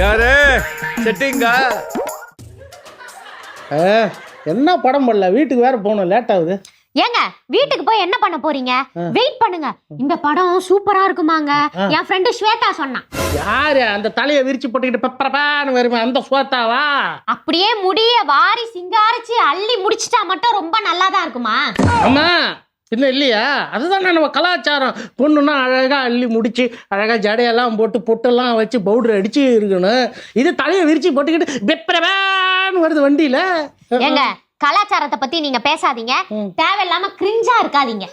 யாரு? செட்டிங்கா என்ன படம் பண்ணல? வீட்டுக்கு வேற போகணும் லேட் ஆகுது. ஏங்க வீட்டுக்கு போய் என்ன பண்ண போறீங்க? வெயிட் பண்ணுங்க. இந்த படம் சூப்பரா இருக்குமாங்க. என் ஃப்ரெண்டு ஸ்வேதா சொன்னான் யாரு? அந்த தலையை விரிச்சு போட்டுக்கிட்டு பப்பரப்பான்னு வருமே அந்த சோத்தாவா அப்படியே முடிய வாரி சிங்காரிச்சு அள்ளி முடிச்சிட்டா மட்டும் ரொம்ப நல்லா தான் இருக்குமா? ஆமா. இன்னும் இல்லையா? அதுதான் நம்ம கலாச்சாரம். பொண்ணுன்னா அழகா அள்ளி முடிச்சு அழகா ஜடையெல்லாம் போட்டு பொட்டெல்லாம் வச்சு பவுடர் அடிச்சு இருக்கணும். இது தலையை விரிச்சு போட்டுக்கிட்டு பெப்பரப்பான்னு வருது வண்டியில. ஏங்க கலாச்சாரத்தை பத்தி நீங்க பேசாதீங்க. தேவையில்லாம கிரிஞ்சா இருக்காதீங்க.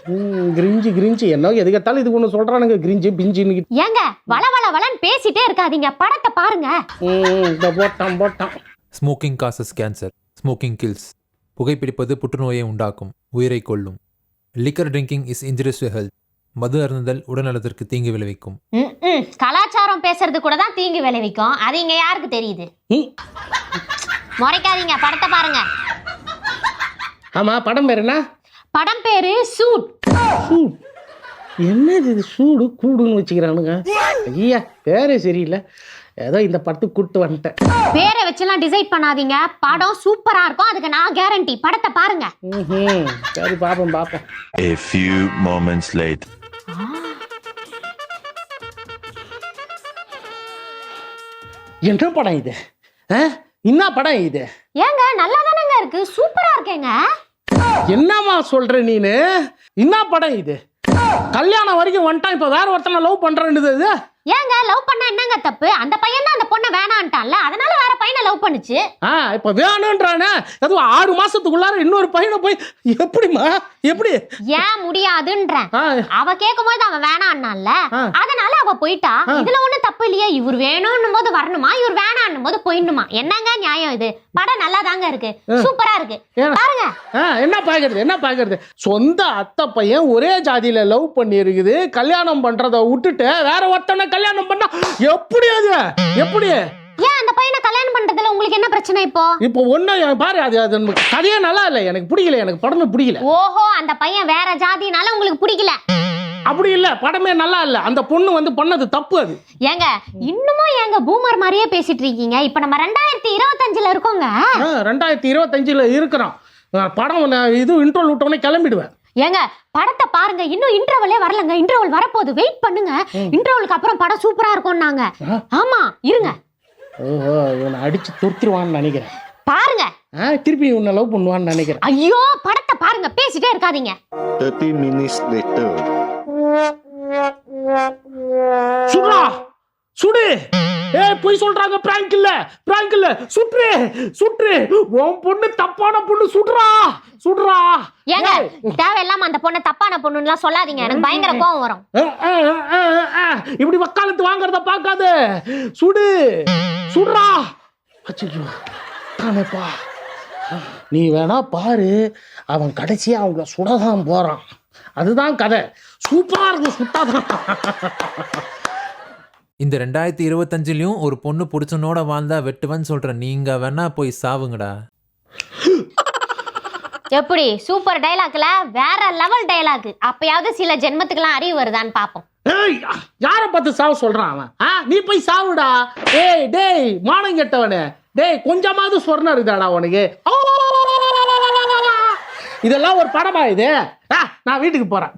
Cringe cringe. என்ன எதுக்கத்தாலும் இது ஒன்று சொல்றானுங்க. கிரிஞ்சு பிஞ்சுன்னு ஏங்க வள வள வளன்னு பேசிட்டே இருக்காதீங்க. படத்தை பாருங்க. ம், இந்த போட்டான் போட்டான். Smoking causes cancer smoking kills புகைப்பிடிப்பது புற்றுநோயை உண்டாக்கும். உயிரை கொல்லும். Liquor drinking is injurious to health மது அருந்துதல் உடல்நலத்திற்கு தீங்கு விளைவிக்கும். கலாச்சாரம் பேசுறது கூட தான் தீங்கு விளைவிக்கும். அது இங்க யாருக்கு தெரியுது. முறைக்காதீங்க படத்தை பாருங்க. ஆமா படம் பேர் என்ன? படம் பேரு சூட். சூடு. என்னது இது சூடு கூடுன்னு வச்சுக்கிறானுங்க. ஐயா பேரே சரியில்லை. ஏதோ இந்த படத்துக்கு கூப்பிட்டு வந்துட்டேன். பேரை வச்செல்லாம் டிசைட் பண்ணாதீங்க. படம் சூப்பரா இருக்கும். அதுக்கு நான் கேரண்டி படத்தை பாருங்க. ம்ஹும். சரி பார்ப்போம் பார்ப்போம் A few moments later. என்ன படம் இது? ஆ? என்ன படம் இது? ஏங்க நல்லா தானங்க இருக்கு சூப்பரா இருக்கேங்க. என்னம்மா சொல்ற நீனு? என்ன படம் இது? கல்யாணம் வரைக்கும் வந்துட்டான். இப்ப வேற ஒருத்தனை லவ் பண்றேன்னுது இது ஏங்க லவ் பண்ணா என்னங்க தப்பு? அந்த பையன் தான் அந்த பொண்ணை வேணான்ட்டான்ல அதனால வேற பையனை லவ் பண்ணுச்சு? ஆ இப்ப வேணுன்றானே? அதுவும் ஆறு மாசத்துக்குள்ளார இன்னொரு பையனை போய் எப்படிம்மா? எப்படி? ஏன் முடியாதுன்றேன் அவ கேட்கும்போது அவன் வேணான்னால. அதனால அவ போயிட்டா. இதுல ஒண்ணும் தப்பு இல்லையே. இவர் வேணும்னும் போது வரணுமா? இவர் வேணான்னும் போது போயிடணுமா? என்னங்க நியாயம் இது? படம் நல்லா தாங்க இருக்கு சூப்பரா இருக்கு? பாருங்க. என்ன பாக்குறது என்ன பாக்குறது? சொந்த அத்தை பையன் ஒரே ஜாதியில லவ் பண்ணி இருக்குது கல்யாணம் பண்றத விட்டுட்டு வேற ஒருத்தனை கல்யாணம் பண்ணா எப்படி அது? எப்படி? ஏன் அந்த பையனை கல்யாணம் பண்றதுல உங்களுக்கு என்ன பிரச்சனை இப்போ? இப்போ ஒண்ணு பாரு அது அது கதையே நல்லா இல்லை. எனக்கு பிடிக்கல எனக்கு படமே பிடிக்கல. ஓஹோ அந்த பையன் வேற ஜாதினால உங்களுக்கு பிடிக்கல. அப்படி இல்ல படமே நல்லா இல்ல. அந்த பொண்ணு வந்து பண்ணது தப்பு அது. ஏங்க இன்னுமும் ஏங்க பூமர் மாதிரியே பேசிட்டு இருக்கீங்க? இப்ப நம்ம ரெண்டாயிரத்தி இருபத்தஞ்சுல இருக்கோங்க. ரெண்டாயிரத்தி இருபத்தஞ்சுல இருக்கிறோம். படம் நான் இது இன்ட்ரோல் விட்டோடனே கிளம்பிடுவேன். ஏங்க படத்தை பாருங்க. இன்னும் இன்டர்வலே வரலங்க. இன்டர்வல் வரப்போகுது. வெயிட் பண்ணுங்க. இன்டர்வலுக்கு அப்புறம் படம் சூப்பரா இருக்கும்னாங்க. ஆமா இருங்க. ஓஹோ இவனை அடிச்சு துருத்திடுவான்னு நினைக்கிறேன். பாருங்க. ஆ, திருப்பி உன்னை லவ் பண்ணுவான்னு நினைக்கிறேன். ஐயோ படத்தை பாருங்க. பேசிட்டே இருக்காதீங்க. 30 minutes later. சுடுறா. சுடு. ஏய் பொய் சொல்றாங்க பிராங்க் இல்ல பிராங்க் இல்ல. சுட்ரு சுட்ரு உன் பொண்ணு தப்பான பொண்ணு சுடுறா சுடுறா. ஏங்க. தேவையில்லாம அந்த பொண்ணை தப்பான பொண்ணுலாம் சொல்லாதீங்க. எனக்கு பயங்கர கோவம் வரும். இப்படி வக்காலத்து வாங்குறத பார்க்காத. சுடு சுடுறா. அச்சோ தானேப்பா நீ வேணா பாரு. அவன் கடைசியா அவங்க சுடதான் போறான். அதுதான் கதை. சூப்பரா இருக்கும் சுட்டாதான். இந்த ரெண்டாயிரத்தி இருபத்தஞ்சிலையும் ஒரு பொண்ணு புடிச்சனோட வாழ்ந்தா வெட்டுவன்னு சொல்ற நீங்க வேணா போய் சாவுங்கடா. எப்படி? சூப்பர் டைலாக்ல வேற லெவல் டைலாக். அப்பயாவது சில ஜென்மத்துக்குலாம் அறிவு வருதான்னு பாப்போம். ஏய் யார பார்த்து சாவு சொல்றான் அவன்? ஆ நீ போய் சாவுடா. ஏய் டேய் மானம் கெட்டவனே. டேய் கொஞ்சமாவது சொர்ணம் இருக்குதாடா உனக்கு! இதெல்லாம் ஒரு படமா இது? ஆ, நான் வீட்டுக்கு போறேன்.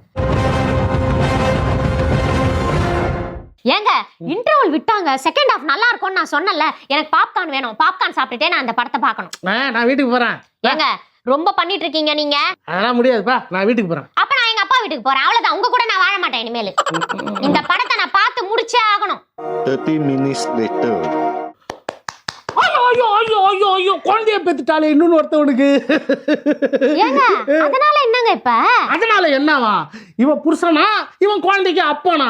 ஏங்க இன்டர்வல் விட்டாங்க. செகண்ட் ஹாஃப் நல்லா இருக்கும்னு நான் சொன்னல எனக்கு பாப்கார்ன் வேணும். பாப்கார்ன் சாப்பிட்டுட்டே நான் அந்த படத்தை பார்க்கணும். நான் வீட்டுக்கு போறேன். ஏங்க ரொம்ப பண்ணிட்டு இருக்கீங்க நீங்க? அதெல்லாம் முடியாதுப்பா. நான் வீட்டுக்கு போறேன். அப்ப நான் எங்க அப்பா வீட்டுக்கு போறேன். அவ்வளவுதான். உங்க கூட நான் வாழ மாட்டேன் இனிமேல். இந்த படத்தை நான் பார்த்து முடிச்சே ஆகணும். 30 minutes later. ஐயோ ஐயோ ஐயோ ஐயோ ஐயோ. குழந்தைய பெத்துட்டாலே இன்னொன்னு ஒருத்தவனுக்கு ஏங்க அதனால என்னங்க இப்ப? அதனால என்னவா? இவன் புருஷனா? இவன் குழந்தைக்கு அப்பனா?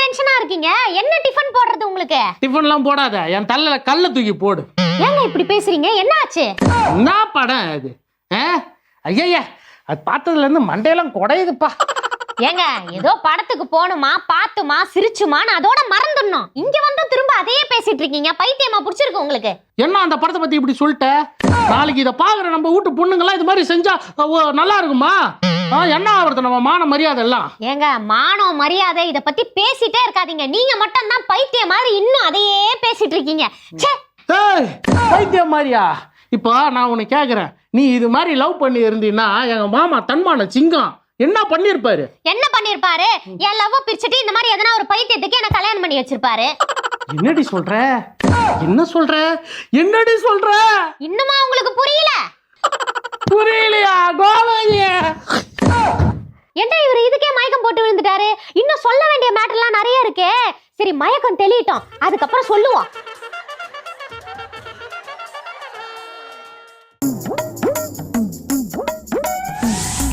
அதனால என்னங்க இப்ப என்னது பிடிச்சிருக்கா உங்களுக்கு? டிஃபன்லாம் போடாத. என் தலையில கல்ல தூக்கி போடு. ஏங்க இப்படி பேசுறீங்க? என்ன ஆச்சு? என்ன படம் அது ஐயா அது பார்த்ததுல இருந்து மண்டையெல்லாம் குடையுதுப்பா. ஏங்க ஏதோ படத்துக்கு போகணுமா பார்த்துமா சிரிச்சுமான்னு அதோட மறந்துடணும். இங்க வந்து திரும்ப அதையே பேசிட்டு இருக்கீங்க. பைத்தியமா புடிச்சிருக்கு உங்களுக்கு. என்ன அந்த படத்தை பத்தி இப்படி சொல்லிட்ட? நாளைக்கு இதை பாக்குற நம்ம வீட்டு பொண்ணுங்களாம் இது மாதிரி செஞ்சா நல்லா இருக்குமா? என்ன ஆகுறது நம்ம மான மரியாதை எல்லாம்? ஏங்க மானம் மரியாதை இத பத்தி பேசிட்டே இருக்காதீங்க. நீங்க மட்டும் தான் பைத்தியம் மாதிரி இன்னும் அதையே பேசிட்டு இருக்கீங்க. ச்சே! ஏய் பைத்தியம் மாதிரியா? இப்போ நான் உன்னை கேட்குறேன் நீ இது மாதிரி லவ் பண்ணி இருந்தீன்னா எங்க மாமா தன்மான சிங்கம். என்ன பண்ணியிருப்பாரு? என்ன பண்ணிருப்பாரு என் லவ் பிரிச்சுட்டு இந்த மாதிரி எதனா ஒரு பைத்தியத்துக்கு என்ன கல்யாணம் பண்ணி வச்சிருப்பாரு. என்னடி சொல்ற? என்ன சொல்ற? என்னடி சொல்ற? இன்னுமா உங்களுக்கு புரியல? புரியலையா? கோவாதிய என்ன இவர் இதுக்கே மயக்கம் போட்டு விழுந்துட்டாரு? இன்னும் சொல்ல வேண்டிய மேட்டர்லாம் நிறைய இருக்கே. சரி மயக்கம் தெளிட்டோம் அதுக்கப்புறம் சொல்லுவோம்.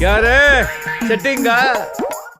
யாரு? செட்டிங்கா?